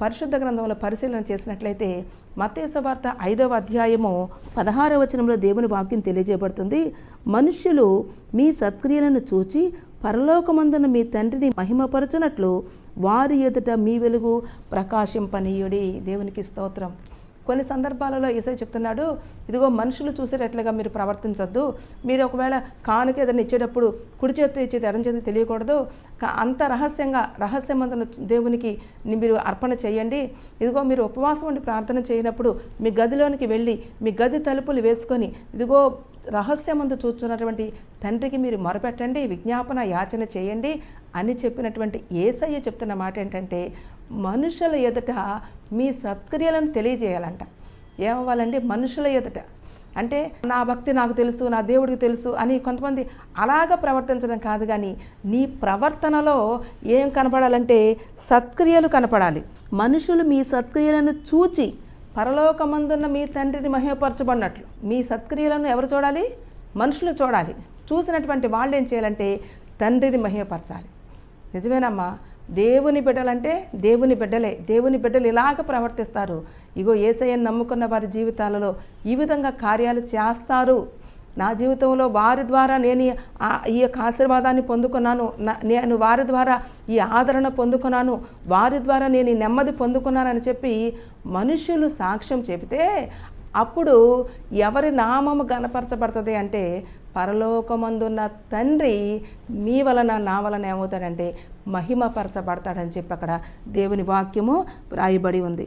పరిశుద్ధ గ్రంథంలో పరిశీలన చేసినట్లయితే మత్తేసు ఐదవ అధ్యాయము పదహారవ వచనంలో దేవుని వాక్యం తెలియజేయబడుతుంది. మనుష్యులు మీ సత్క్రియలను చూచి పరలోకమందున మీ తండ్రిని మహిమపరచునట్లు వారి ఎదుట మీ వెలుగు ప్రకాశింపనీయుడి. దేవునికి స్తోత్రం. కొన్ని సందర్భాలలో ఈసై చెప్తున్నాడు ఇదిగో మనుషులు చూసేటట్లుగా మీరు ప్రవర్తించొద్దు. మీరు ఒకవేళ కానుక ఏదైనా ఇచ్చేటప్పుడు కుడి చేతి ఇచ్చేది ఎడం చేతి తెలియకూడదు. అంత రహస్యంగా రహస్యమంతున దేవునికి మీరు అర్పణ చేయండి. ఇదిగో మీరు ఉపవాసం ఉండి ప్రార్థన చేయనప్పుడు మీ గదిలోనికి వెళ్ళి మీ గది తలుపులు వేసుకొని ఇదిగో రహస్యమందు చూస్తున్నటువంటి తండ్రికి మీరు మొరపెట్టండి విజ్ఞాపన యాచన చేయండి అని చెప్పినటువంటి ఏసయ్య చెప్తున్న మాట ఏంటంటే మనుషుల ఎదుట మీ సత్క్రియలను తెలియజేయాలంట. ఏమవ్వాలంటే మనుషుల ఎదుట. అంటే నా భక్తి నాకు తెలుసు నా దేవుడికి తెలుసు అని కొంతమంది అలాగ ప్రవర్తించడం కాదు కానీ నీ ప్రవర్తనలో ఏం కనపడాలంటే సత్క్రియలు కనపడాలి. మనుషులు మీ సత్క్రియలను చూచి పరలోకమందున్న మీ తండ్రిని మహిమపరచబడినట్లు. మీ సత్క్రియలను ఎవరు చూడాలి? మనుషులు చూడాలి. చూసినటువంటి వాళ్ళు ఏం చేయాలంటే తండ్రిని మహిమపరచాలి. నిజమేనమ్మా? దేవుని బిడ్డలంటే దేవుని బిడ్డలే. దేవుని బిడ్డలు ఇలాగ ప్రవర్తిస్తారు. ఇగో ఏసయ్యని నమ్ముకున్న వారి జీవితాలలో ఈ విధంగా కార్యాలు చేస్తారు. నా జీవితంలో వారి ద్వారా నేను ఈ- యొక్క ఆశీర్వాదాన్ని పొందుకున్నాను. నేను వారి ద్వారా ఈ ఆదరణ పొందుకున్నాను. వారి ద్వారా నేను నెమ్మది పొందుకున్నానని చెప్పి మనుషులు సాక్ష్యం చెబితే అప్పుడు ఎవరి నామము గనపరచబడుతుంది అంటే పరలోకమందున్న తండ్రి మీ వలన నా వలన ఏమవుతాడంటే మహిమపరచబడతాడని చెప్పి అక్కడ దేవుని వాక్యము రాయబడి ఉంది.